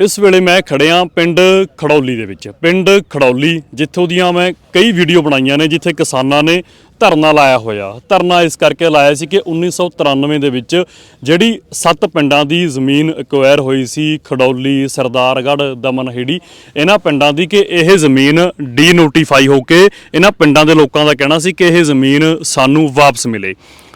ਇਸ ਵੇਲੇ ਮੈਂ ਖੜਿਆ ਪਿੰਡ ਖੜੌਲੀ ਦੇ ਵਿੱਚ। ਪਿੰਡ ਖੜੌਲੀ, ਜਿੱਥੋਂ ਦੀਆਂ ਮੈਂ ਕਈ ਵੀਡੀਓ ਬਣਾਈਆਂ ਨੇ, ਜਿੱਥੇ ਕਿਸਾਨਾਂ ਨੇ ਧਰਨਾ ਲਾਇਆ ਹੋਇਆ। ਧਰਨਾ ਇਸ ਕਰਕੇ ਲਾਇਆ ਸੀ ਕਿ 1993 ਦੇ ਵਿੱਚ ਜਿਹੜੀ ਸੱਤ ਪਿੰਡਾਂ ਦੀ ਜ਼ਮੀਨ ਐਕਵਾਇਰ ਹੋਈ ਸੀ, ਖੜੌਲੀ, ਸਰਦਾਰਗੜ੍ਹ, ਦਮਨਹੇੜੀ, ਇਹਨਾਂ ਪਿੰਡਾਂ ਦੀ ਕਿ ਇਹ ਜ਼ਮੀਨ ਡੀ ਨੋਟੀਫਾਈ ਹੋ ਕੇ ਇਹਨਾਂ ਪਿੰਡਾਂ ਦੇ ਲੋਕਾਂ ਦਾ ਕਹਿਣਾ ਸੀ ਕਿ ਇਹ ਜ਼ਮੀਨ ਸਾਨੂੰ ਵਾਪਸ ਮਿਲੇ।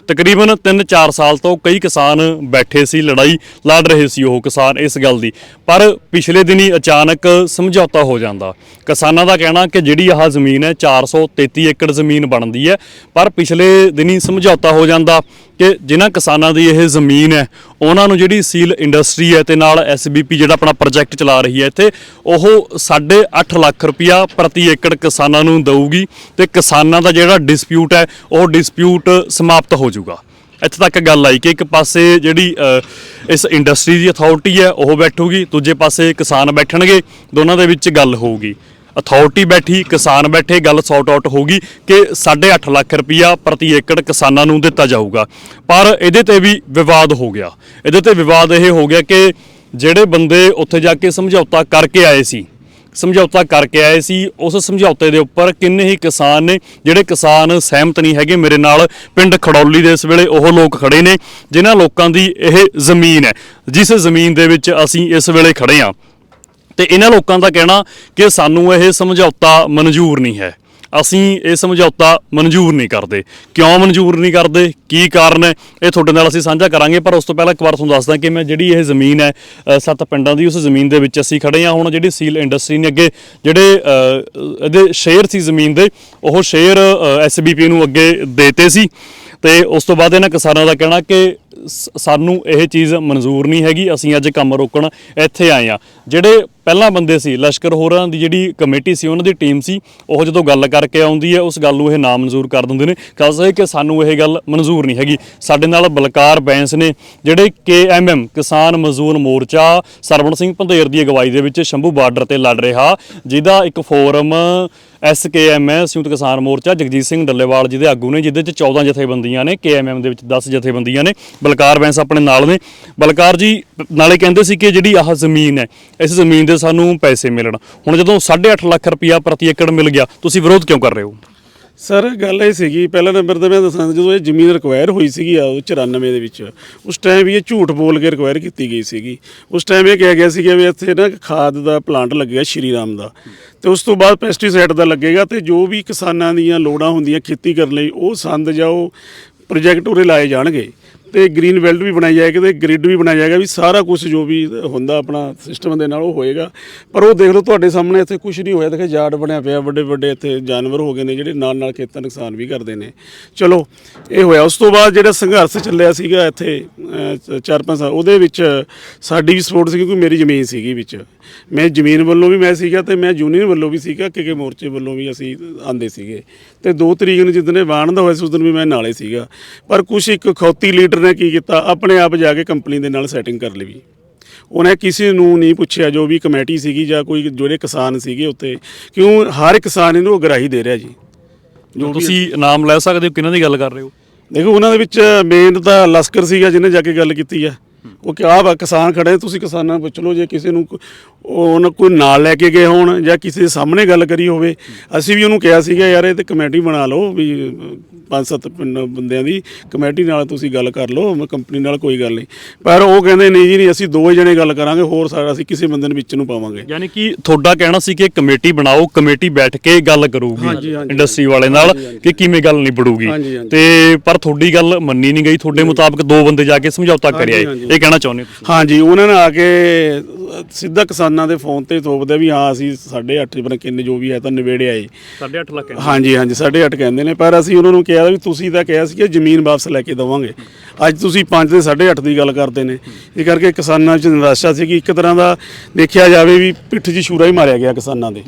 ਤਕਰੀਬਨ 3-4 ਸਾਲ ਤੋਂ ਕਈ ਕਿਸਾਨ ਬੈਠੇ ਸੀ, ਲੜਾਈ ਲੜ ਰਹੇ ਸੀ ਉਹ ਕਿਸਾਨ ਇਸ ਗੱਲ ਦੀ। ਪਰ ਪਿਛਲੇ ਦਿਨੀ ਅਚਾਨਕ ਸਮਝੌਤਾ ਹੋ ਜਾਂਦਾ। ਕਿਸਾਨਾਂ ਦਾ ਕਹਿਣਾ ਕਿ ਜਿਹੜੀ ਆਹ ਜ਼ਮੀਨ ਹੈ 433 ਏਕੜ ਜ਼ਮੀਨ ਬਣਦੀ ਹੈ, ਪਰ ਪਿਛਲੇ ਦਿਨੀ ਸਮਝੌਤਾ ਹੋ ਜਾਂਦਾ। ਕਿ ਜਿਨ੍ਹਾਂ ਕਿਸਾਨਾਂ ਦੀ ਇਹ ਜ਼ਮੀਨ ਹੈ, ਉਹਨਾਂ ਨੂੰ ਜਿਹੜੀ ਸੀਲ ਇੰਡਸਟਰੀ ਹੈ ਤੇ ਨਾਲ ਐਸਬੀਪੀ ਜਿਹੜਾ ਆਪਣਾ ਪ੍ਰੋਜੈਕਟ ਚਲਾ ਰਹੀ ਹੈ ਇੱਥੇ, ਉਹ 8.5 ਲੱਖ ਰੁਪਇਆ ਪ੍ਰਤੀ ਏਕੜ ਕਿਸਾਨਾਂ ਨੂੰ ਦਊਗੀ ਤੇ ਕਿਸਾਨਾਂ ਦਾ ਜਿਹੜਾ ਡਿਸਪਿਊਟ ਹੈ, ਉਹ ਡਿਸਪਿਊਟ ਸਮਾਪਤ ਹੋ ਜਾਊਗਾ। ਇੱਥੇ ਤੱਕ ਗੱਲ ਆਈ ਕਿ ਇੱਕ ਪਾਸੇ ਜਿਹੜੀ ਇਸ ਇੰਡਸਟਰੀ ਦੀ ਅਥਾਰਟੀ ਹੈ, ਉਹ ਬੈਠੂਗੀ, ਦੂਜੇ ਪਾਸੇ ਕਿਸਾਨ ਬੈਠਣਗੇ, ਦੋਨਾਂ ਦੇ ਵਿੱਚ ਗੱਲ ਹੋਊਗੀ। ਅਥਾਰਟੀ ਬੈਠੀ, ਕਿਸਾਨ ਬੈਠੇ, ਗੱਲ ਸੌਟ ਆਊਟ ਹੋਊਗੀ ਕਿ 8.5 ਲੱਖ ਰੁਪਇਆ ਪ੍ਰਤੀ ਏਕੜ ਕਿਸਾਨਾਂ ਨੂੰ ਦਿੱਤਾ ਜਾਊਗਾ। ਪਰ ਇਹਦੇ ਤੇ ਵੀ ਵਿਵਾਦ ਹੋ ਗਿਆ। ਇਹਦੇ ਤੇ ਵਿਵਾਦ ਇਹ ਹੋ ਗਿਆ ਕਿ ਜਿਹੜੇ ਬੰਦੇ ਉੱਥੇ ਜਾ ਕੇ ਸਮਝੌਤਾ ਕਰਕੇ ਆਏ ਸੀ, ਸਮਝੌਤਾ ਕਰਕੇ ਆਏ ਸੀ, ਉਸ ਸਮਝੌਤੇ ਦੇ ਉੱਪਰ ਕਿੰਨੇ ਹੀ ਕਿਸਾਨ ਨੇ, ਜਿਹੜੇ ਕਿਸਾਨ ਸਹਿਮਤ ਨਹੀਂ ਹੈਗੇ ਮੇਰੇ ਨਾਲ, ਪਿੰਡ ਖੜੌਲੀ ਦੇ ਇਸ ਵੇਲੇ ਉਹ ਲੋਕ ਖੜੇ ਨੇ, ਜਿਨ੍ਹਾਂ ਲੋਕਾਂ ਦੀ ਇਹ ਜ਼ਮੀਨ ਹੈ। ਜਿਸ ਜ਼ਮੀਨ ਦੇ ਵਿੱਚ ਅਸੀਂ ਇਸ ਵੇਲੇ ਖੜੇ ਹਾਂ। ਤੇ ਇਹਨਾਂ ਲੋਕਾਂ ਦਾ ਕਹਿਣਾ ਕਿ ਸਾਨੂੰ ਇਹ ਸਮਝੌਤਾ ਮਨਜ਼ੂਰ ਨਹੀਂ ਹੈ। ਅਸੀਂ ਇਹ ਸਮਝੌਤਾ ਮਨਜ਼ੂਰ ਨਹੀਂ ਕਰਦੇ। ਕਿਉਂ ਮਨਜ਼ੂਰ ਨਹੀਂ ਕਰਦੇ? ਕੀ ਕਾਰਨ ਹੈ? ਇਹ ਤੁਹਾਡੇ ਨਾਲ ਅਸੀਂ ਸਾਂਝਾ ਕਰਾਂਗੇ, ਪਰ ਉਸ ਤੋਂ ਪਹਿਲਾਂ ਇੱਕ ਵਾਰ ਤੁਹਾਨੂੰ ਦੱਸਦਾ ਕਿ ਮੈਂ ਜਿਹੜੀ ਇਹ ਜ਼ਮੀਨ ਹੈ ਸੱਤ ਪਿੰਡਾਂ ਦੀ ਉਸ ਜ਼ਮੀਨ ਦੇ ਵਿੱਚ ਅਸੀਂ ਖੜੇ ਹਾਂ। ਹੁਣ ਜਿਹੜੀ ਸੀਲ ਇੰਡਸਟਰੀ ਨੇ ਅੱਗੇ ਜਿਹੜੇ ਇਹਦੇ ਸ਼ੇਅਰ ਸੀ ਜ਼ਮੀਨ ਦੇ, ਉਹ ਸ਼ੇਅਰ ਐਸਬੀਪੀ ਨੂੰ ਅੱਗੇ ਦੇਤੇ ਸੀ। ਤੇ ਉਸ ਤੋਂ ਬਾਅਦ ਇਹਨਾਂ ਕਿਸਾਨਾਂ ਦਾ ਕਹਿਣਾ ਕਿ ਸਾਨੂੰ ਇਹ ਚੀਜ਼ ਮਨਜ਼ੂਰ ਨਹੀਂ ਹੈਗੀ। ਅਸੀਂ ਅੱਜ ਕੰਮ ਰੋਕਣ ਇੱਥੇ ਆਏ ਆ ਜਿਹੜੇ ਪਹਿਲਾਂ ਬੰਦੇ ਸੀ, ਲਸ਼ਕਰ ਹੋਰਾਂ ਦੀ ਜਿਹੜੀ ਕਮੇਟੀ ਸੀ, ਉਹਨਾਂ ਦੀ ਟੀਮ ਸੀ, ਉਹ ਜਦੋਂ ਗੱਲ ਕਰਕੇ ਆਉਂਦੀ ਹੈ, ਉਸ ਗੱਲ ਨੂੰ ਇਹ ਨਾ ਮਨਜ਼ੂਰ ਕਰ ਦਿੰਦੇ ਨੇ। ਕਹਿੰਦੇ ਕਿ ਸਾਨੂੰ ਇਹ ਗੱਲ ਮਨਜ਼ੂਰ ਨਹੀਂ ਹੈਗੀ। ਸਾਡੇ ਨਾਲ ਬਲਕਾਰ ਬੈਂਸ ਨੇ, ਜਿਹੜੇ ਕੇਐਮਐਮ ਕਿਸਾਨ ਮਜ਼ਦੂਰ ਮੋਰਚਾ, ਸਰਵਣ ਸਿੰਘ ਪੰਧੇਰ ਦੀ ਅਗਵਾਈ ਦੇ ਵਿੱਚ ਸ਼ੰਭੂ ਬਾਰਡਰ ਤੇ ਲੜ ਰਿਹਾ, ਜਿਹਦਾ ਇੱਕ ਫੋਰਮ ਐਸਕੇਐਮ ਹੈ ਸੰਯੁਕਤ ਕਿਸਾਨ ਮੋਰਚਾ, ਜਗਜੀਤ ਸਿੰਘ ਡੱਲੇਵਾਲ ਜਿਹਦੇ ਆਗੂ ਨੇ, ਜਿਹਦੇ ਚ 14 ਜਥੇਬੰਦੀਆਂ ਨੇ ਕੇਐਮਐਮ ਦੇ ਵਿੱਚ 10 ਜਥੇਬੰਦੀਆਂ ਨੇ, ਬਲਕਾਰ ਬੈਂਸ ਆਪਣੇ ਨਾਲ ਨੇ। ਬਲਕਾਰ ਜੀ, ਨਾਲੇ ਕਹਿੰਦੇ ਸੀ ਕਿ ਜਿਹੜੀ ਆਹ ਜ਼ਮੀਨ ਹੈ, ਇਸ ਜ਼ਮੀਨ ਦੇ ਸਾਨੂੰ ਪੈਸੇ ਮਿਲਣ। ਹੁਣ ਜਦੋਂ 8.5 ਲੱਖ ਰੁਪਇਆ ਪ੍ਰਤੀ ਏਕੜ ਮਿਲ ਗਿਆ, ਤੁਸੀਂ ਵਿਰੋਧ ਕਿਉਂ ਕਰ ਰਹੇ ਹੋ? ਸਰ, ਗੱਲ ਇਹ ਸੀਗੀ, ਪਹਿਲਾ ਨੰਬਰ ਤੇ ਮੈਂ ਦੱਸਾਂ, ਜਦੋਂ ਇਹ ਜ਼ਮੀਨ ਰਿਕਵਾਇਰ ਹੋਈ ਸੀਗੀ ਆ, ਉਹ 94 ਦੇ ਵਿੱਚ, ਉਸ ਟਾਈਮ ਵੀ ਇਹ ਝੂਠ ਬੋਲ ਕੇ ਰਿਕਵਾਇਰ ਕੀਤੀ ਗਈ ਸੀਗੀ। ਉਸ ਟਾਈਮ ਇਹ ਕਿਹਾ ਗਿਆ ਸੀਗਾ ਵੀ ਇੱਥੇ ਨਾ ਖਾਦ ਦਾ ਪਲਾਂਟ ਲੱਗੇਗਾ ਸ਼੍ਰੀ ਰਾਮ ਦਾ। ਤੇ ਉਸ ਤੋਂ ਬਾਅਦ ਪੈਸਟੀਸਾਈਡ ਦਾ ਲੱਗੇਗਾ, ਤੇ ਜੋ ਵੀ ਕਿਸਾਨਾਂ ਦੀਆਂ ਲੋੜਾਂ ਹੁੰਦੀਆਂ ਖੇਤੀ ਕਰਨ ਲਈ, ਉਹ ਸੰਦ ਜਾਂ ਉਹ ਪ੍ਰੋਜੈਕਟ ਉਰੇ ਲਾਏ ਜਾਣਗੇ। ਤੇ ਗ੍ਰੀਨ ਬੈਲਟ ਵੀ ਬਣਾਈ ਜਾਏਗੀ ਤੇ ਗ੍ਰਿਡ ਵੀ ਬਣਾਇਆ ਜਾਏਗਾ ਵੀ ਸਾਰਾ ਕੁਝ ਜੋ ਵੀ ਹੁੰਦਾ ਆਪਣਾ ਸਿਸਟਮ ਦੇ ਨਾਲ ਉਹ ਹੋਏਗਾ। ਪਰ ਉਹ ਦੇਖ ਲਓ ਤੁਹਾਡੇ ਸਾਹਮਣੇ ਇੱਥੇ ਕੁਝ ਨਹੀਂ ਹੋਇਆ ਦੇਖੇ ਜਾੜ ਬਣਿਆ ਪਿਆ ਵੱਡੇ ਵੱਡੇ ਇੱਥੇ ਜਾਨਵਰ ਹੋ ਗਏ ਨੇ ਜਿਹੜੇ ਨਾਲ ਨਾਲ ਖੇਤਾਂ ਨੁਕਸਾਨ ਵੀ ਕਰਦੇ ਨੇ। ਚਲੋ ਇਹ ਹੋਇਆ। ਉਸ ਤੋਂ ਬਾਅਦ ਜਿਹੜਾ ਸੰਘਰਸ਼ ਚੱਲਿਆ ਸੀਗਾ ਇੱਥੇ ਅਹ, ਚਾਰ ਪੰਜ ਸਾਲ ਉਹਦੇ ਵਿੱਚ ਸਾਡੀ ਵੀ ਸਪੋਰਟ ਸੀ ਕਿਉਂਕਿ ਮੇਰੀ ਜ਼ਮੀਨ ਸੀਗੀ ਵਿੱਚ। ਮੈਂ ਜ਼ਮੀਨ ਵੱਲੋਂ ਵੀ ਮੈਂ ਸੀਗਾ ਤੇ ਮੈਂ ਯੂਨੀਅਨ ਵੱਲੋਂ ਵੀ ਸੀਗਾ ਕਿ ਕਿ ਮੋਰਚੇ ਵੱਲੋਂ ਵੀ ਅਸੀਂ ਆਂਦੇ ਸੀਗੇ। ਤੇ 2 ਤਰੀਕ ਨੂੰ ਇਹ ਵਾਣ ਦਾ ਹੋਇਆ ਸੀ ਉਸ ਦਿਨ ਵੀ ਮੈਂ ਨਾਲੇ ਸੀਗਾ। ਪਰ ਕੁਝ ਇੱਕ ਖੌਤੀ ਲੀਡਰ ਨੇ ਕੀ ਕੀਤਾ ਆਪਣੇ ਆਪ ਜਾ ਕੇ ਕੰਪਨੀ ਦੇ ਨਾਲ ਸੈਟਿੰਗ ਕਰ ਲਈ ਉਹਨੇ ਕਿਸੇ ਨੂੰ ਨਹੀਂ ਪੁੱਛਿਆ ਜੋ ਵੀ ਕਮੇਟੀ ਸੀਗੀ ਜਾਂ ਕੋਈ ਜਿਹੜੇ ਕਿਸਾਨ ਸੀਗੇ ਉੱਤੇ ਕਿਉਂ ਹਰ ਕਿਸਾਨ ਇਹਨੂੰ ਅਗਰਾਹੀ ਦੇ ਰਿਹਾ ਜੀ। ਜੋ ਤੁਸੀਂ ਨਾਮ ਲੈ ਸਕਦੇ ਹੋ ਕਿਹਨਾਂ ਦੀ ਗੱਲ ਕਰ ਰਹੇ ਹੋ? ਦੇਖੋ ਉਹਨਾਂ ਦੇ ਵਿੱਚ ਮੇਨ ਤਾਂ ਲਸਕਰ ਸੀਗਾ ਜਿਹਨੇ ਜਾ ਕੇ ਗੱਲ ਕੀਤੀ ਆ। ਉਹ ਕਿ ਵਾ ਕਿਸਾਨ ਖੜੇ, ਤੁਸੀਂ ਕਿਸਾਨਾਂ ਨੂੰ ਪੁੱਛ ਲਓ ਜੇ ਕਿਸੇ ਨੂੰ ਕੋ- ਉਹਨਾਂ ਕੋਈ ਨਾਲ ਲੈ ਕੇ ਗਏ ਹੋਣ ਜਾਂ ਕਿਸੇ ਦੇ ਸਾਹਮਣੇ ਗੱਲ ਕਰੀ ਹੋਵੇ, ਅਸੀਂ ਵੀ ਉਹਨੂੰ ਕਿਹਾ ਸੀਗਾ, ਯਾਰ ਇਹ ਤੇ ਕਮੇਟੀ ਬਣਾ ਲਓ ਵੀ ਪੰਜ ਸੱਤ ਬੰਦਿਆਂ ਦੀ ਕਮੇਟੀ ਨਾਲ ਤੁਸੀਂ ਗੱਲ ਕਰ ਲਓ ਕੰਪਨੀ ਨਾਲ ਕੋਈ ਗੱਲ ਨਹੀਂ। ਪਰ ਉਹ ਕਹਿੰਦੇ ਨਹੀਂ ਜੀ ਨਹੀਂ ਅਸੀਂ ਦੋ ਜਣੇ ਗੱਲ ਕਰਾਂਗੇ ਹੋਰ ਸਾਰਾ ਅਸੀਂ ਕਿਸੇ ਬੰਦੇ ਨੂੰ ਵਿੱਚ ਨੂੰ ਪਾਵਾਂਗੇ। ਯਾਨੀ ਕਿ ਤੁਹਾਡਾ ਕਹਿਣਾ ਸੀ ਕਿ ਕਮੇਟੀ ਬਣਾਓ ਕਮੇਟੀ ਬੈਠ ਕੇ ਗੱਲ ਕਰੂਗੀ ਇੰਡਸਟਰੀ ਵਾਲੇ ਨਾਲ ਕਿ ਕਿਵੇਂ ਗੱਲ ਨਿਬੜੂਗੀ। ਤੇ ਪਰ ਤੁਹਾਡੀ ਗੱਲ ਮੰਨੀ ਨਹੀਂ ਗਈ ਤੁਹਾਡੇ ਮੁਤਾਬਕ ਦੋ ਬੰਦੇ ਜਾ ਕੇ ਸਮਝੌਤਾ ਕਰਿਆ ਏ। ਇਹ ਕਹਿਣਾ ਚਾਹੁੰਦੇ ਹਾਂਜੀ ਉਹਨਾਂ ਨੇ ਆ ਕੇ ਸਿੱਧਾ ਕਿਸਾਨਾਂ ਦੇ ਫੋਨ ਤੇ ਥੋਪਦੇ ਵੀ ਹਾਂ ਅਸੀਂ 8.5 ਬਣ ਕਿੰਨੇ ਜੋ ਵੀ ਹੈ ਤਾਂ ਨਿਬੇੜੇ ਆਏ 8.5 ਲੱਖ ਹਾਂਜੀ ਹਾਂਜੀ 8.5 ਕਹਿੰਦੇ ਨੇ ਪਰ ਅਸੀਂ ਉਹਨਾਂ ਨੂੰ ਕਿਹਾ ਵੀ ਤੁਸੀਂ ਤਾਂ ਕਿਹਾ ਸੀ ਕਿ ਜ਼ਮੀਨ ਵਾਪਸ ਲੈ ਕੇ ਦੇਵਾਂਗੇ। ਅੱਜ ਤੁਸੀਂ 5 ਤੇ 8.5 ਦੀ ਗੱਲ ਕਰਦੇ ਨੇ। ਇਹ ਕਰਕੇ ਕਿਸਾਨਾਂ 'ਚ ਨਿਰਾਸ਼ਾ ਸੀ ਕਿ ਇੱਕ ਤਰ੍ਹਾਂ ਦਾ ਦੇਖਿਆ ਜਾਵੇ ਵੀ ਪਿੱਠ 'ਚ ਛੂਰਾ ਹੀ ਮਾਰਿਆ ਗਿਆ ਕਿਸਾਨਾਂ ਦੇ।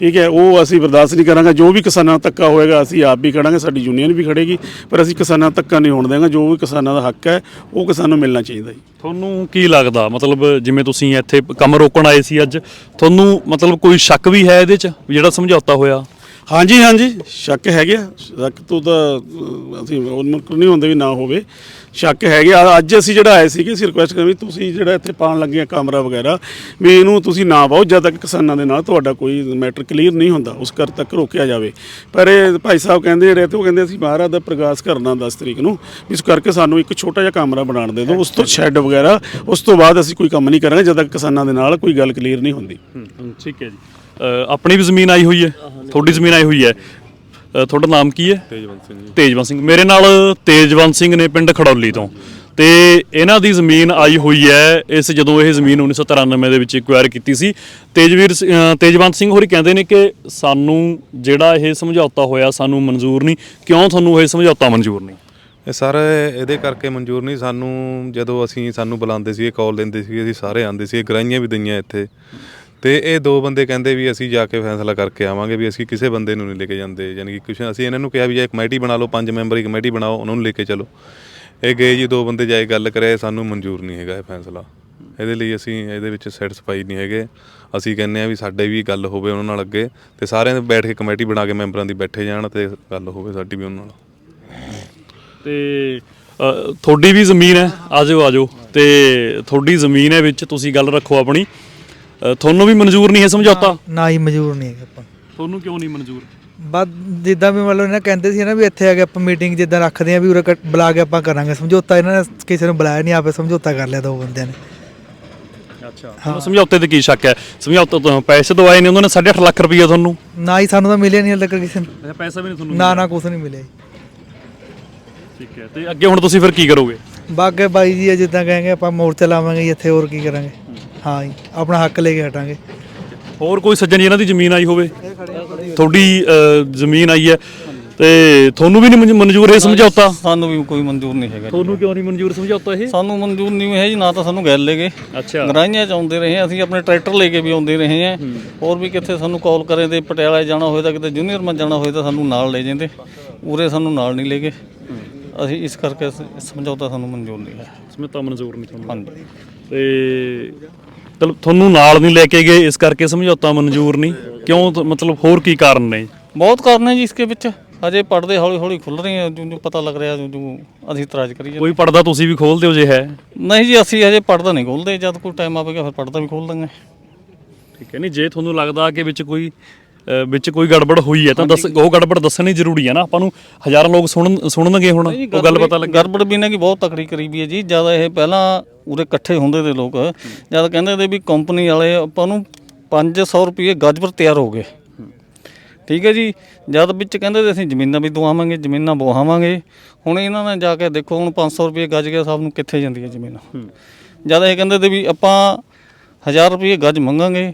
ਠੀਕ ਹੈ, ਉਹ ਅਸੀਂ ਬਰਦਾਸ਼ਤ ਨਹੀਂ ਕਰਾਂਗੇ। ਜੋ ਵੀ ਕਿਸਾਨਾਂ ਦਾ ਧੱਕਾ ਹੋਏਗਾ, ਅਸੀਂ ਆਪ ਵੀ ਖੜਾਂਗੇ ਸਾਡੀ ਯੂਨੀਅਨ ਵੀ ਖੜੇਗੀ, ਪਰ ਅਸੀਂ ਕਿਸਾਨਾਂ ਦਾ ਧੱਕਾ ਨਹੀਂ ਹੋਣ ਦੇਵਾਂਗੇ। ਜੋ ਵੀ ਕਿਸਾਨਾਂ ਦਾ ਹੱਕ ਹੈ, ਉਹ ਕਿਸਾਨਾਂ ਨੂੰ ਮਿਲਣਾ ਚਾਹੀਦਾ ਜੀ। ਤੁਹਾਨੂੰ ਕੀ ਲੱਗਦਾ? ਮਤਲਬ ਜਿਵੇਂ ਤੁਸੀਂ ਇੱਥੇ ਕੰਮ ਰੋਕਣ ਆਏ ਸੀ ਅੱਜ, ਤੁਹਾਨੂੰ ਮਤਲਬ ਕੋਈ ਸ਼ੱਕ ਵੀ ਹੈ ਇਹਦੇ 'ਚ? ਜਿਹੜਾ ਸਮਝੌਤਾ ਹੋਇਆ? ਹਾਂਜੀ ਹਾਂਜੀ ਸ਼ੱਕ ਹੈਗੇ ਆ। ਸ਼ੱਕ ਤੋਂ ਤਾਂ ਅਹ, ਅਸੀਂ ਉਨਮੁਖ ਨਹੀਂ ਹੁੰਦੇ ਵੀ ਨਾ ਹੋਵੇ। ਸ਼ੱਕ ਹੈਗੇ ਆ। ਅੱਜ ਅਸੀਂ ਜਿਹੜਾ ਆਏ ਸੀਗੇ ਅਸੀਂ ਰਿਕੁਐਸਟ ਕਰ ਤੁਸੀਂ ਜਿਹੜਾ ਇੱਥੇ ਪਾਣ ਲੱਗੇ ਆ ਕਮਰਾ ਵਗੈਰਾ ਵੀ ਇਹਨੂੰ ਤੁਸੀਂ ਨਾ ਪਾਓ ਜਦ ਤੱਕ ਕਿਸਾਨਾਂ ਦੇ ਨਾਲ ਤੁਹਾਡਾ ਕੋਈ ਮੈਟਰ ਕਲੀਅਰ ਨਹੀਂ ਹੁੰਦਾ ਉਸ ਕਰ ਤੱਕ ਰੋਕਿਆ ਜਾਵੇ। ਪਰ ਇਹ ਭਾਈ ਸਾਹਿਬ ਕਹਿੰਦੇ ਜਿਹੜੇ ਤੇ ਉਹ ਕਹਿੰਦੇ ਅਸੀਂ ਮਹਾਰਾਜ ਦਾ ਪ੍ਰਕਾਸ਼ ਕਰਨਾ 10 ਤਰੀਕ ਨੂੰ ਇਸ ਕਰਕੇ ਸਾਨੂੰ ਇੱਕ ਛੋਟਾ ਜਿਹਾ ਕਮਰਾ ਬਣਾਉਣ ਦੇ ਦਿਓ। ਉਸ ਤੋਂ ਸ਼ੈੱਡ ਵਗੈਰਾ ਉਸ ਤੋਂ ਬਾਅਦ ਅਸੀਂ ਕੋਈ ਕੰਮ ਨਹੀਂ ਕਰਾਂਗੇ ਜਦ ਤੱਕ ਕਿਸਾਨਾਂ ਦੇ ਨਾਲ ਕੋਈ ਗੱਲ ਕਲੀਅਰ ਨਹੀਂ ਹੁੰਦੀ। ਠੀਕ ਹੈ ਜੀ। ਆਪਣੀ ਵੀ ਜ਼ਮੀਨ ਆਈ ਹੋਈ ਹੈ? ਤੁਹਾਡੀ ਜ਼ਮੀਨ ਆਈ ਹੋਈ ਹੈ। ਅ, ਤੁਹਾਡਾ ਨਾਮ ਕੀ ਹੈ? ਤੇਜਵੰਤ ਸਿੰਘ ਜੀ। ਤੇਜਵੰਤ ਸਿੰਘ। ਮੇਰੇ ਨਾਲ ਤੇਜਵੰਤ ਸਿੰਘ ਨੇ ਪਿੰਡ ਖੜੌਲੀ ਤੋਂ। ਤੇ ਇਹਨਾਂ ਦੀ ਜ਼ਮੀਨ ਆਈ ਹੋਈ ਹੈ ਇਸ ਜਦੋਂ ਇਹ ਜ਼ਮੀਨ 1993 ਦੇ ਵਿੱਚ ਐਕਵਾਇਰ ਕੀਤੀ ਸੀ। ਤੇਜਵੀਰ ਸ- ਅ, ਤੇਜਵੰਤ ਸਿੰਘ ਹੋਰੀ ਕਹਿੰਦੇ ਨੇ ਕਿ ਸਾਨੂੰ ਜਿਹੜਾ ਇਹ ਸਮਝੌਤਾ ਹੋਇਆ ਸਾਨੂੰ ਮਨਜ਼ੂਰ ਨਹੀਂ। ਕਿਉਂ ਤੁਹਾਨੂੰ ਇਹ ਸਮਝੌਤਾ ਮਨਜ਼ੂਰ ਨਹੀਂ? ਇਹ ਸਰ ਇਹਦੇ ਕਰਕੇ ਮਨਜ਼ੂਰ ਨਹੀਂ। ਸਾਨੂੰ ਜਦੋਂ ਅਸੀਂ ਸਾਨੂੰ ਬੁਲਾਉਂਦੇ ਸੀ ਕਾਲ ਦਿੰਦੇ ਸੀ ਅਸੀਂ ਸਾਰੇ ਆਂਦੇ ਸੀ ਗਰਾਈਆਂ ਵੀ ਦਈਆਂ ਇੱਥੇ। ਤੇ ਇਹ ਦੋ ਬੰਦੇ ਕਹਿੰਦੇ ਵੀ ਅਸੀਂ ਜਾ ਕੇ ਫੈਸਲਾ ਕਰਕੇ ਆਵਾਂਗੇ ਵੀ ਅਸੀਂ ਕਿਸੇ ਬੰਦੇ ਨੂੰ ਨਹੀਂ ਲੈ ਕੇ ਜਾਂਦੇ ਯਾਨੀ ਕਿ ਕੁਛ ਅਸੀਂ ਇਹਨਾਂ ਨੂੰ ਕਿਹਾ ਵੀ ਜੇ ਕਮੇਟੀ ਬਣਾ ਲਓ, ਪੰਜ ਮੈਂਬਰੀ ਕਮੇਟੀ ਬਣਾਓ, ਉਹਨਾਂ ਨੂੰ ਲੈ ਕੇ ਚਲੋ। ਇਹ ਗਏ ਜੀ, ਦੋ ਬੰਦੇ ਜਾਏ ਗੱਲ ਕਰੇ, ਸਾਨੂੰ ਮਨਜ਼ੂਰ ਨਹੀਂ ਹੈਗਾ ਇਹ ਫੈਸਲਾ। ਇਹਦੇ ਲਈ ਅਸੀਂ ਇਹਦੇ ਵਿੱਚ ਸੈਟੀਸਫਾਈ ਨਹੀਂ ਹੈਗੇ। ਅਸੀਂ ਕਹਿੰਦੇ ਆ ਵੀ ਸਾਡੇ ਵੀ ਗੱਲ ਹੋਵੇ ਉਹਨਾਂ ਨਾਲ ਅੱਗੇ ਤੇ ਸਾਰਿਆਂ ਦੇ ਬੈਠ ਕੇ ਕਮੇਟੀ ਬਣਾ ਕੇ ਮੈਂਬਰਾਂ ਦੀ ਬੈਠੇ ਜਾਣ ਤੇ ਗੱਲ ਹੋਵੇ ਸਾਡੀ ਵੀ ਉਹਨਾਂ ਨਾਲ। ਤੇ ਤੁਹਾਡੀ ਵੀ ਜ਼ਮੀਨ ਹੈ ਆਜੋ ਆਜੋ ਤੇ ਤੁਹਾਡੀ ਜ਼ਮੀਨ ਹੈ ਵਿੱਚ ਤੁਸੀਂ ਗੱਲ ਰੱਖੋ ਆਪਣੀ। ਅ, ਤੁਹਾਨੂੰ ਵੀ ਮਨਜ਼ੂਰ ਨਹੀਂ ਹੈ ਸਮਝੌਤਾ? ਨਾ ਹੀ ਮਜ਼ਦੂਰ ਨਹੀਂ ਹੈਗਾ ਆਪਾਂ। ਤੁਹਾਨੂੰ ਕਿਉਂ ਨਹੀਂ ਮਨਜ਼ੂਰ? ਬਸ ਜਿੱਦਾਂ ਵੀ ਮਤਲਬ ਇਹਨਾਂ ਕਹਿੰਦੇ ਸੀ ਨਾ ਵੀ ਇੱਥੇ ਆ ਕੇ ਆਪਾਂ ਮੀਟਿੰਗ ਜਿੱਦਾਂ ਰੱਖਦੇ ਆ ਵੀ ਉਰੇ ਕ- ਬੁਲਾ ਕੇ ਆਪਾਂ ਕਰਾਂਗੇ ਸਮਝੌਤਾ। ਇਹਨਾਂ ਨੇ ਕਿਸੇ ਨੂੰ ਬੁਲਾਇਆ ਨਹੀਂ ਆਪੇ ਸਮਝੌਤਾ ਕਰ ਲਿਆ ਦੋ ਬੰਦਿਆਂ ਨੇ। ਅੱਛਾ। ਸਮਝੌਤੇ ਤੇ ਕੀ ਸ਼ੱਕ ਹੈ? ਸਮਝੌਤੇ ਤੋਂ ਪੈਸੇ ਦਵਾਏ ਨੇ ਉਹਨਾਂ ਨੇ 8.5 ਲੱਖ ਰੁਪਏ ਤੁਹਾਨੂੰ? ਨਾ ਹੀ ਸਾਨੂੰ ਤਾਂ ਮਿਲਿਆ ਨਹੀਂ ਲੱਗ ਕਿਸੇ ਨੂੰ। ਅੱਛਾ ਪੈਸਾ ਵੀ ਨਹੀਂ ਤੁਹਾਨੂੰ ਨਾ ਨਾ ਕੁਛ ਨਹੀਂ ਮਿਲਿਆ ਜੀ। ਠੀਕ ਹੈ ਤੇ ਅੱਗੇ ਹੁਣ ਤੁਸੀਂ ਫਿਰ ਕੀ ਕਰੋਗੇ? ਬਾਕੀ ਬਾਈ ਜੀ ਇਹ ਜਿੱਦਾਂ ਕਹਾਂਗੇ ਆਪਾਂ ਮੋਰਚਾ ਲਾਵਾਂਗੇ ਜੀ ਇੱਥੇ ਹੋਰ ਕੀ ਕਰਾਂਗੇ। ਹਾਂ ਜੀ ਆਪਣਾ ਹੱਕ ਲੈ ਕੇ ਹਟਾਂਗੇ। ਹੋਰ ਕੋਈ ਸੱਜਣ ਜੀ ਇਹਨਾਂ ਦੀ ਜ਼ਮੀਨ ਆਈ ਹੋਵੇ? ਤੁਹਾਡੀ ਅ, ਜ਼ਮੀਨ ਆਈ ਹੈ। ਤੇ ਤੁਹਾਨੂੰ ਵੀ ਨਹੀਂ ਮਨਜ਼- ਮਨਜ਼ੂਰ ਇਹ ਸਮਝੌਤਾ? ਸਾਨੂੰ ਵੀ ਕੋਈ ਮਨਜ਼ੂਰ ਨਹੀਂ ਹੈਗਾ ਜੀ। ਤੁਹਾਨੂੰ ਕਿਉਂ ਨਹੀਂ ਮਨਜ਼ੂਰ ਸਮਝੌਤਾ ਇਹ? ਸਾਨੂੰ ਮਨਜ਼ੂਰ ਨਹੀਂ ਹੈ ਜੀ ਨਾ ਤਾਂ ਸਾਨੂੰ ਗੱਲ ਲੈਗੇ ਅੱਛਾ। ਗਰਾਈਆਂ ਚ ਆਉਂਦੇ ਰਹੇ ਹਾਂ, ਅਸੀਂ ਆਪਣੇ ਟਰੈਕਟਰ ਲੈ ਕੇ ਵੀ ਆਉਂਦੇ ਰਹੇ ਹਾਂ। ਹੋਰ ਵੀ ਕਿੱਥੇ ਸਾਨੂੰ ਕਾਲ ਕਰੇ ਤੇ ਪਟਿਆਲਾ ਜਾਣਾ ਹੋਏ ਤਾਂ ਕਿਤੇ ਜੂਨੀਅਰ ਮਾ ਜਾਣਾ ਹੋਏ ਤਾਂ ਸਾਨੂੰ ਨਾਲ ਲੈ ਜਾਂਦੇ। ਉਰੇ ਸਾਨੂੰ ਨਾਲ ਨਹੀਂ ਲੈ ਗਏ। ਅਸੀਂ ਇਸ ਕਰਕੇ ਸ- ਸਮਝੌਤਾ ਸਾਨੂੰ ਮਨਜ਼ੂਰ ਨਹੀਂ ਹੈ ਸਮਝੌਤਾ ਮਨਜ਼ੂਰ ਨਹੀਂ ਤੁਹਾਨੂੰ। ਹਾਂਜੀ। ਤੇ ਚਲੋ ਤੁਹਾਨੂੰ ਨਾਲ ਨਹੀਂ ਲੈ ਕੇ ਗਏ ਇਸ ਕਰਕੇ ਸਮਝੌਤਾ ਮਨਜ਼ੂਰ ਨਹੀਂ। ਕਿਉਂ ਤ- ਮਤਲਬ ਹੋਰ ਕੀ ਕਾਰਨ ਨੇ? ਬਹੁਤ ਕਾਰਨ ਹੈ ਜੀ ਇਸਕੇ ਵਿੱਚ। ਅਜੇ ਪੜਦੇ ਹੌਲੀ ਹੌਲੀ ਖੁੱਲ ਰਹੇ ਹੈ ਜੋ ਪਤਾ ਲੱਗ ਰਿਹਾ ਜੋ ਜੋ ਅਸੀਂ ਇਤਰਾਜ਼ ਕਰੀਏ। ਕੋਈ ਪੜਦਾ ਤੁਸੀਂ ਵੀ ਖੋਲ ਦਿਓ ਜੇ ਹੈ। ਨਹੀਂ ਜੀ ਅਸੀਂ ਅਜੇ ਪੜਦਾ ਨਹੀਂ ਖੋਲਦੇ ਜਦ ਕੋਈ ਟਾਈਮ ਆਵੇਗਾ ਫਿਰ ਪੜਦਾ ਵੀ ਖੋਲ ਦਾਂਗੇ। ਠੀਕ ਹੈ ਨਹੀਂ ਜੇ ਤੁਹਾਨੂੰ ਲੱਗਦਾ ਕਿ ਵਿੱਚ ਕੋਈ ਅ, ਵਿੱਚ ਕੋਈ ਗੜਬੜ ਹੋਈ ਹੈ ਤਾਂ ਦੱਸ ਉਹ ਗੜਬੜ ਦੱਸਣੀ ਜ਼ਰੂਰੀ ਹੈ ਨਾ। ਆਪਾਂ ਨੂੰ ਹਜ਼ਾਰਾਂ ਲੋਕ ਸੁਣਨ ਸੁਣਨਗੇ ਹੁਣ ਉਹ ਗੱਲ ਪਤਾ ਲੱਗੇ ਗੜਬੜ ਵੀ ਨਾ ਕਿ ਬਹੁਤ ਤਕੜੀ ਕਰੀ ਵੀ ਹੈ ਜੀ। ਜਦ ਇਹ ਪਹਿਲਾਂ ਉਰੇ ਇਕੱਠੇ ਹੁੰਦੇ ਤੇ ਲੋਕ। ਜਦ ਕਹਿੰਦੇ ਤੇ ਵੀ ਕੰਪਨੀ ਵਾਲੇ ਆਪਾਂ ਨੂੰ 500 ਰੁਪਏ ਗੱਜ ਪਰ ਤਿਆਰ ਹੋ ਗਏ। ਠੀਕ ਹੈ ਜੀ। ਜਦ ਵਿੱਚ ਕਹਿੰਦੇ ਤੇ ਅਸੀਂ ਜ਼ਮੀਨਾਂ ਵੀ ਦਵਾਵਾਂਗੇ ਜ਼ਮੀਨਾਂ ਬਵਾਵਾਂਗੇ ਹੁਣ ਇਹਨਾਂ ਨੇ ਜਾ ਕੇ ਦੇਖੋ ਹੁਣ 500 ਰੁਪਏ ਗੱਜ ਗਿਆ ਸਭ ਨੂੰ ਕਿੱਥੇ ਜਾਂਦੀ ਹੈ। ਜ਼ਮੀਨਾਂ ਜਦ ਇਹ ਕਹਿੰਦੇ ਤੇ ਵੀ ਆਪਾਂ 1000 ਰੁਪਏ ਗੱਜ ਮੰਗਾਂਗੇ।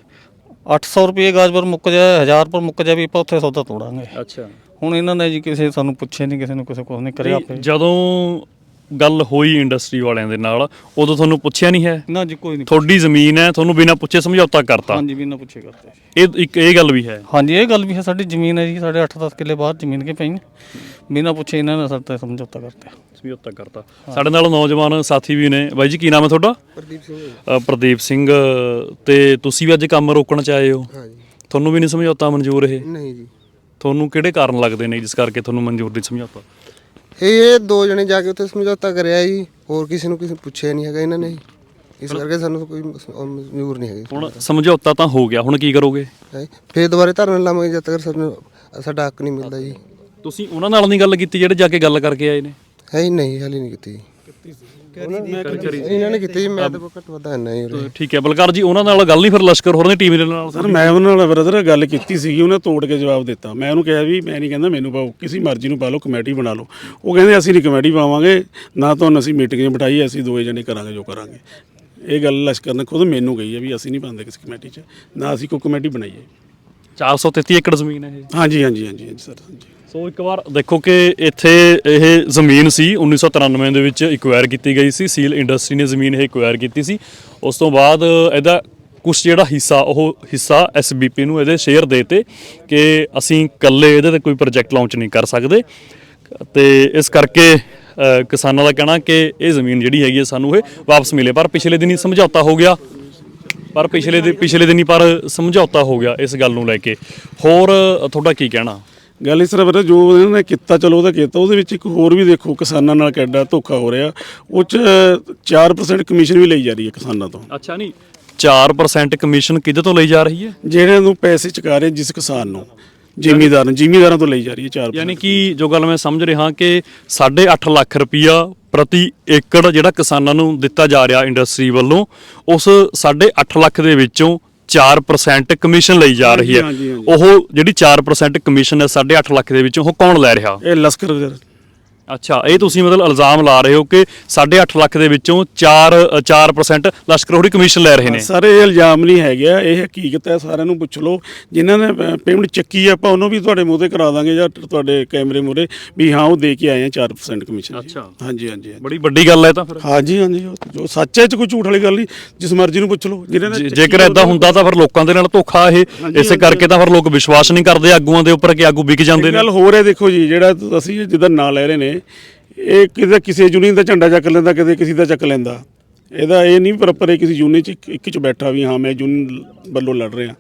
800 ਰੁਪਏ ਗੱਜ ਪਰ ਮੁੱਕ ਜਾਏ 1000 ਪਰ ਮੁੱਕ ਜਾਏ ਵੀ ਆਪਾਂ ਉੱਥੇ ਸੌਦਾ ਤੋੜਾਂਗੇ। ਅੱਛਾ। ਹੁਣ ਇਹਨਾਂ ਨੇ ਜੀ ਕਿਸੇ ਸਾਨੂੰ ਪੁੱਛੇ ਨਹੀਂ ਕਿਸੇ ਨੂੰ ਕਿਸੇ ਕੁਝ ਨਹੀਂ ਕਰਿਆ ਆਪੇ ਜਦੋਂ ਗੱਲ ਹੋਈ ਇੰਡਸਟਰੀ ਵਾਲਿਆਂ ਦੇ ਨਾਲ ਉਦੋਂ ਤੁਹਾਨੂੰ ਪੁੱਛਿਆ ਨਹੀਂ ਹੈ? ਨਾ ਜੀ ਕੋਈ ਨਹੀਂ ਤੁਹਾਡੀ ਜ਼ਮੀਨ ਹੈ ਤੁਹਾਨੂੰ ਬਿਨਾਂ ਪੁੱਛੇ ਸਮਝੌਤਾ ਕਰਤਾ। ਹਾਂਜੀ ਵੀ ਨਾ ਪੁੱਛੇ ਕਰਦੇ ਜੀ। ਇਹ ਇੱਕ ਇਹ ਗੱਲ ਵੀ ਹੈ। ਹਾਂਜੀ ਇਹ ਗੱਲ ਵੀ ਹੈ ਸਾਡੀ ਜ਼ਮੀਨ ਹੈ ਜੀ ਸਾਡੇ 8-10 ਕਿੱਲੇ ਬਾਹਰ ਜ਼ਮੀਨ ਕੇ ਪਈ ਬਿਨਾ ਪੁੱਛੇ ਇਹਨਾਂ ਨੇ ਸਾਡੇ ਤੇ ਸਮਝੌਤਾ ਕਰਤੇ। ਸਮਝੌਤਾ ਕਰਤਾ। ਸਾਡੇ ਨਾਲ ਨੌਜਵਾਨ ਸਾਥੀ ਵੀ ਨੇ। ਬਾਈ ਜੀ ਕੀ ਨਾਮ ਹੈ ਤੁਹਾਡਾ? ਪ੍ਰਦੀਪ ਸਿੰਘ ਪ੍ਰਦੀਪ ਸਿੰਘ ਤੇ ਤੁਸੀਂ ਵੀ ਅੱਜ ਕੰਮ ਰੋਕਣ ਚ ਆਏ ਹੋ? ਹਾਂਜੀ ਤੁਹਾਨੂੰ ਵੀ ਨਹੀਂ ਸਮਝੌਤਾ ਮਨਜ਼ੂਰ ਇਹ? ਨਹੀਂ ਜੀ। ਤੁਹਾਨੂੰ ਕਿਹੜੇ ਕਾਰਨ ਲੱਗਦੇ ਨੇ ਜਿਸ ਕਰਕੇ ਤੁਹਾਨੂੰ ਮਨਜ਼ੂਰ ਨਹੀਂ ਸਮਝੌਤਾ? ਇਹ ਦੋ ਜਣੇ ਜਾ ਕੇ ਉੱਥੇ ਸਮਝੌਤਾ ਕਰਿਆ ਜੀ। ਹੋਰ ਕਿਸੇ ਨੂੰ ਕਿਸੇ ਪੁੱਛਿਆ ਨਹੀਂ ਹੈਗਾ ਇਹਨਾਂ ਨੇ। ਜੀ। ਇਸ ਕਰਕੇ ਸਾਨੂੰ ਕੋਈ ਮਸ- ਅਹ ਮਨਜ਼ੂਰ ਨਹੀਂ ਹੈਗੀ। ਹੁਣ ਸਮਝੌਤਾ ਤਾਂ ਹੋ ਗਿਆ ਹੁਣ ਕੀ ਕਰੋਗੇ? ਹੈਂ। ਫਿਰ ਦੁਬਾਰੇ ਧਰਨਾ ਲਾਵਾਂਗੇ ਜਦ ਤੱਕ ਸਾਨੂੰ ਸਾਡਾ ਹੱਕ ਨਹੀਂ ਮਿਲਦਾ ਜੀ। ਤੁਸੀਂ ਉਹਨਾਂ ਨਾਲ ਨਹੀਂ ਗੱਲ ਕੀਤੀ ਜਿਹੜੇ ਜਾ ਕੇ ਗੱਲ ਕਰਕੇ ਆਏ ਨੇ? ਹੈ ਹੀ ਨਹੀਂ ਹਾਲੇ ਨਹੀਂ ਕੀਤੀ ਇਹਨਾਂ ਨੇ ਕੀਤੀ ਜੀ ਮੈਂ ਤਾਂ ਘੱਟ ਵੱਧਾ ਇੰਨਾ ਹੀ ਉਰੇ। ਠੀਕ ਹੈ ਬਲਕਾਰ ਜੀ ਉਹਨਾਂ ਨਾਲ ਗੱਲ ਨਹੀਂ ਫਿਰ ਲਸ਼ਕਰ ਹੋਰ ਦੀ ਟੀਮ ਦੇ ਨਾਲ ਸਰ ਮੈਂ ਉਹਨਾਂ ਨਾਲ ਬ੍ਰਦਰ ਗੱਲ ਕੀਤੀ ਸੀਗੀ ਉਹਨੇ ਤੋੜ ਕੇ ਜਵਾਬ ਦਿੱਤਾ। ਮੈਂ ਉਹਨੂੰ ਕਿਹਾ ਵੀ ਮੈਂ ਨਹੀਂ ਕਹਿੰਦਾ ਮੈਨੂੰ ਪਾਓ ਕਿਸੇ ਮਰਜ਼ੀ ਨੂੰ ਪਾ ਲਓ ਕਮੇਟੀ ਬਣਾ ਲਓ। ਉਹ ਕਹਿੰਦੇ ਅਸੀਂ ਨਹੀਂ ਕਮੇਟੀ ਪਾਵਾਂਗੇ ਨਾ ਤੁਹਾਨੂੰ ਅਸੀਂ ਮੀਟਿੰਗ ਬਿਠਾਈ ਅਸੀਂ ਦੋਏ ਜਣੇ ਕਰਾਂਗੇ ਜੋ ਕਰਾਂਗੇ। ਇਹ ਗੱਲ ਲਸ਼ਕਰ ਨੇ ਖੁਦ ਮੈਨੂੰ ਕਹੀ ਹੈ ਵੀ ਅਸੀਂ ਨਹੀਂ ਪਾਉਂਦੇ ਕਿਸੇ ਕਮੇਟੀ 'ਚ ਨਾ ਅਸੀਂ ਕੋਈ ਕਮੇਟੀ ਬਣਾਈਏ। 433 ਏਕੜ ਜ਼ਮੀਨ ਹੈ ਇਹ। ਹਾਂਜੀ ਹਾਂਜੀ ਹਾਂਜੀ ਹਾਂਜੀ ਸਰ ਹਾਂਜੀ। ਸੋ ਇੱਕ ਵਾਰ ਦੇਖੋ ਕਿ ਇੱਥੇ ਇਹ ਜ਼ਮੀਨ ਸੀ 1993 ਦੇ ਵਿੱਚ ਐਕਵਾਇਰ ਕੀਤੀ ਗਈ ਸੀ ਸੀਲ ਇੰਡਸਟਰੀ ਨੇ ਜ਼ਮੀਨ ਇਹ ਐਕਵਾਇਰ ਕੀਤੀ ਸੀ। ਉਸ ਤੋਂ ਬਾਅਦ ਇਹਦਾ ਕੁਝ ਜਿਹੜਾ ਹਿੱਸਾ, ਉਹ ਹਿੱਸਾ ਐਸਬੀਪੀ ਨੂੰ ਇਹਦੇ ਸ਼ੇਅਰ ਦੇਤੇ ਕਿ ਅਸੀਂ ਇਕੱਲੇ ਇਹਦੇ ਤੇ ਕੋਈ ਪ੍ਰੋਜੈਕਟ ਲਾਂਚ ਨਹੀਂ ਕਰ ਸਕਦੇ। ਤੇ ਇਸ ਕਰਕੇ ਕਿਸਾਨਾਂ ਦਾ ਕਹਿਣਾ ਕਿ ਇਹ ਜ਼ਮੀਨ ਜਿਹੜੀ ਹੈਗੀ ਹੈ ਸਾਨੂੰ ਇਹ ਵਾਪਸ ਮਿਲੇ। ਪਰ ਪਿਛਲੇ ਦਿਨੀ ਸਮਝੌਤਾ ਹੋ ਗਿਆ। ਪਰ ਪਿਛਲੇ ਦੇ, ਪਿਛਲੇ ਦਿਨੀ ਪਰ ਸਮਝੌਤਾ ਹੋ ਗਿਆ ਇਸ ਗੱਲ ਨੂੰ ਲੈ ਕੇ। ਹੋਰ, ਤੁਹਾਡਾ ਕੀ ਕਹਿਣਾ? ਗੱਲ ਇਸ ਤਰ੍ਹਾਂ ਬਤਾ ਜੋ ਇਹਨਾਂ ਨੇ ਕੀਤਾ ਚਲੋ ਉਹਦਾ ਕੀਤਾ ਉਹਦੇ ਵਿੱਚ ਇੱਕ ਹੋਰ ਵੀ ਦੇਖੋ ਕਿਸਾਨਾਂ ਨਾਲ ਕਿੱਡਾ ਧੋਖਾ ਹੋ ਰਿਹਾ। ਉਹ ਚ 4% ਕਮਿਸ਼ਨ ਵੀ ਲਈ ਜਾ ਰਹੀ ਹੈ ਕਿਸਾਨਾਂ ਤੋਂ। ਅੱਛਾ ਨਹੀਂ 4% ਕਮਿਸ਼ਨ ਕਿਹਦੇ ਤੋਂ ਲਈ ਜਾ ਰਹੀ ਹੈ? ਜਿਹੜੇ ਨੂੰ ਪੈਸੇ ਚੁਕਾ ਰਹੇ ਜਿਸ ਕਿਸਾਨ ਨੂੰ। ਜ਼ਿਮੀਦਾਰ ਨੂੰ ਜ਼ਿਮੀਦਾਰਾਂ ਤੋਂ ਲਈ ਜਾ ਰਹੀ ਹੈ 4% ਯਾਨੀ ਕਿ ਜੋ ਗੱਲ ਮੈਂ ਸਮਝ ਰਿਹਾ ਕਿ 8.5 ਲੱਖ ਰੁਪਇਆ ਪ੍ਰਤੀ ਏਕੜ ਜਿਹੜਾ ਕਿਸਾਨਾਂ ਨੂੰ ਦਿੱਤਾ ਜਾ ਰਿਹਾ ਇੰਡਸਟਰੀ ਵੱਲੋਂ ਉਸ 8.5 ਲੱਖ ਦੇ ਵਿੱਚੋਂ 4% ਕਮਿਸ਼ਨ ਲਈ ਜਾ ਰਹੀ ਹੈ। ਹਾਂਜੀ, ਹਾਂਜੀ, ਉਹ ਜਿਹੜੀ 4% ਕਮਿਸ਼ਨ ਹੈ 8.5 ਲੱਖ ਦੇ ਵਿੱਚੋਂ ਉਹ ਕੌਣ ਲੈ ਰਿਹਾ? ਇਹ ਲਸਕਰ ਅੱਛਾ ਇਹ ਤੁਸੀਂ ਮਤਲਬ ਇਲਜ਼ਾਮ ਲਾ ਰਹੇ ਹੋ ਕਿ 8.5 ਲੱਖ ਦੇ ਵਿੱਚੋਂ 4 4% ਲਸ਼ਕਰ ਹੋਰੀ ਕਮਿਸ਼ਨ ਲੈ ਰਹੇ ਨੇ। ਸਾਰੇ ਇਹ ਇਲਜ਼ਾਮ ਨਹੀਂ ਹੈਗੇ ਇਹ ਹਕੀਕਤ ਹੈ ਸਾਰਿਆਂ ਨੂੰ ਪੁੱਛ ਲਓ। ਜਿਨ੍ਹਾਂ ਨੇ ਪੇਮੈਂਟ ਚੱਕੀ ਆਪਾਂ ਉਹਨੂੰ ਵੀ ਤੁਹਾਡੇ ਮੂੰਹ ਤੇ ਕਰਾ ਦਾਂਗੇ ਜਾਂ ਤੁਹਾਡੇ ਕੈਮਰੇ ਮੂਹਰੇ ਵੀ ਹਾਂ ਉਹ ਦੇ ਕੇ ਆਏ ਆ 4% ਕਮਿਸ਼ਨ। ਅੱਛਾ। ਹਾਂਜੀ ਹਾਂਜੀ। ਬੜੀ ਵੱਡੀ ਗੱਲ ਹੈ ਤਾਂ ਫਿਰ। ਹਾਂਜੀ ਹਾਂਜੀ ਜੋ ਸੱਚ ਚ ਕੋਈ ਝੂਠ ਵਾਲੀ ਗੱਲ ਨਹੀਂ। ਜਿਸ ਮਰਜ਼ੀ ਨੂੰ ਪੁੱਛ ਲਓ। ਜਿਹਨਾਂ ਨੇ ਜੇਕਰ ਇਦਾਂ ਹੁੰਦਾ ਤਾਂ ਫਿਰ ਲੋਕਾਂ ਦੇ ਨਾਲ ਧੋਖਾ ਇਹ। ਇਸੇ ਕਰਕੇ ਤਾਂ ਫਿਰ ਲੋਕ ਵਿਸ਼ਵਾਸ ਨਹੀਂ ਕਰਦੇ ਆਗੂਆਂ ਦੇ ਉੱਪਰ ਕਿ ਆਗੂ ਵਿਕ ਜਾਂਦੇ ਨੇ। ਗੱਲ ਹੋਰ ਹੈ ਦੇਖੋ ਜੀ ਜਿਹੜਾ ਅਸੀਂ ਜਿਹਦਾ ਨਾਂ ਲੈ ਰਹੇ ਨੇ ਇਹ ਕਿਤੇ ਕਿਸੇ ਯੂਨੀਅਨ ਦਾ ਝੰਡਾ ਚੱਕ ਲੈਂਦਾ ਕਿਤੇ ਕਿਸੇ ਦਾ ਚੱਕ ਲੈਂਦਾ। ਇਹਦਾ ਇਹ ਨਹੀਂ ਪ੍ਰੋਪਰ ਹੈ ਕਿਸੇ ਯੂਨੀਅਨ ਚ ਇੱਕ- ਚ ਬੈਠਾ ਵੀ ਹਾਂ ਮੈਂ ਯੂਨੀਅਨ ਵੱਲੋਂ ਲੜ ਰਿਹਾ।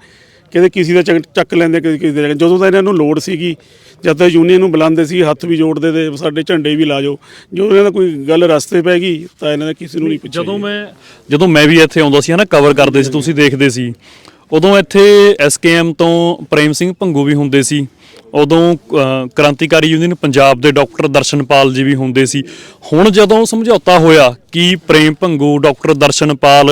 ਕਿਤੇ ਕਿਸੇ ਦਾ ਚੱਕ- ਚੱਕ ਲੈਂਦੇ ਕਿਤੇ ਕਿਸੇ ਦਾ ਚੱਕ- ਜਦੋਂ ਤਾਂ ਇਹਨਾਂ ਨੂੰ ਲੋੜ ਸੀਗੀ ਜਦ ਤੱਕ ਯੂਨੀਅਨ ਨੂੰ ਬੁਲਾਉਂਦੇ ਸੀ ਹੱਥ ਵੀ ਜੋੜਦੇ ਤੇ ਸਾਡੇ ਝੰਡੇ ਵੀ ਲਾ ਜਾਓ। ਜੋ ਇਹਨਾਂ ਦਾ ਕੋਈ ਗੱਲ ਰਸਤੇ ਪੈ ਗਈ ਤਾਂ ਇਹਨਾਂ ਦਾ ਕਿਸੇ ਨੂੰ ਨਹੀਂ ਪੁੱਛਿਆ ਜਦੋਂ ਮੈਂ ਜਦੋਂ ਮੈਂ ਵੀ ਇੱਥੇ ਆਉਂਦਾ ਸੀ ਹਨਾ ਕਵਰ ਕਰਦੇ ਸੀ ਤੁਸੀਂ ਦੇਖਦੇ ਸੀ। ਉਦੋਂ ਇੱਥੇ ਐਸਕੇਐਮ ਤੋਂ ਪ੍ਰੇਮ ਸਿੰਘ ਭੰਗੂ ਵੀ ਹੁੰਦੇ ਸੀ। ਉਦੋਂ ਕ੍ਰਾਂਤੀਕਾਰੀ ਯੂਨੀਅਨ ਪੰਜਾਬ ਦੇ ਡਾਕਟਰ ਦਰਸ਼ਨਪਾਲ ਜੀ ਵੀ ਹੁੰਦੇ ਸੀ। ਹੁਣ ਜਦੋਂ ਸਮਝੌਤਾ ਹੋਇਆ ਕਿ ਪ੍ਰੇਮ ਭੰਗੂ, ਡਾਕਟਰ ਦਰਸ਼ਨਪਾਲ,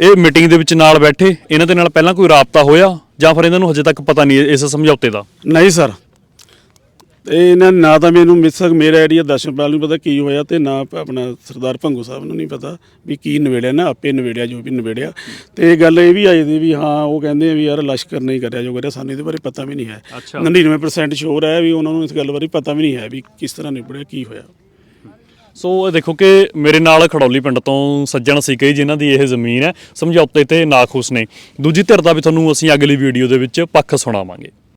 ਇਹ ਮੀਟਿੰਗ ਦੇ ਵਿੱਚ ਨਾਲ ਬੈਠੇ, ਇਹਨਾਂ ਦੇ ਨਾਲ ਪਹਿਲਾਂ ਕੋਈ ਰਾਬਤਾ ਹੋਇਆ ਜਾਂ ਫਿਰ ਇਹਨਾਂ ਨੂੰ ਹਜੇ ਤੱਕ ਪਤਾ ਨਹੀਂ ਇਸ ਸਮਝੌਤੇ ਦਾ? ਨਹੀਂ, ਸਰ। ਤੇ ਇਹਨਾਂ ਨਾ ਤਾਂ ਮੈਨੂੰ ਮਿਸ ਸਕ ਮੇਰਾ ਆਈਡੀਆ ਦਰਸ਼ਨਪਾਲ ਨੂੰ ਪਤਾ ਕੀ ਹੋਇਆ ਤੇ ਨਾ ਆਪਣਾ ਸਰਦਾਰ ਭੰਗੂ ਸਾਹਿਬ ਨੂੰ ਨਹੀਂ ਪਤਾ ਵੀ ਕੀ ਨਵੇੜਿਆ ਨਾ ਆਪੇ ਨਵੇੜਿਆ ਜੋ ਵੀ ਨਵੇੜਿਆ ਤੇ ਇਹ ਗੱਲ ਇਹ ਵੀ ਆਈ ਦੀ ਵੀ ਹਾਂ ਉਹ ਕਹਿੰਦੇ ਆ ਵੀ ਯਾਰ ਲਸ਼ਕਰ ਨਹੀਂ ਕਰਿਆ ਜੋ ਕਰਿਆ ਸਾਨੂੰ ਇਹਦੇ ਬਾਰੇ ਪਤਾ ਵੀ ਨਹੀਂ ਹੈ। ਅੱਛਾ। 99% ਸ਼ੋਰ ਹੈ ਵੀ ਉਹਨਾਂ ਨੂੰ ਇਸ ਗੱਲ ਬਾਰੇ ਪਤਾ ਵੀ ਨਹੀਂ ਹੈ ਵੀ ਕਿਸ ਤਰ੍ਹਾਂ ਨਿਬੜਿਆ ਕੀ ਹੋਇਆ। ਸੋ ਇਹ ਦੇਖੋ ਕਿ ਮੇਰੇ ਨਾਲ ਖੜੌਲੀ ਪਿੰਡ ਤੋਂ ਸੱਜਣ ਸੀ ਕਈ ਜਿਨ੍ਹਾਂ ਦੀ ਇਹ ਜ਼ਮੀਨ ਹੈ ਸਮਝੌਤੇ ਤੇ ਨਾਖੁਸ਼ ਨੇ। ਦੂਜੀ ਧਿਰ ਦਾ ਵੀ ਤੁਹਾਨੂੰ ਅਸੀਂ ਅਗਲੀ ਵੀਡੀਓ ਦੇ ਵਿੱਚ ਪੱਖ ਸੁਣਾਵਾਂਗੇ।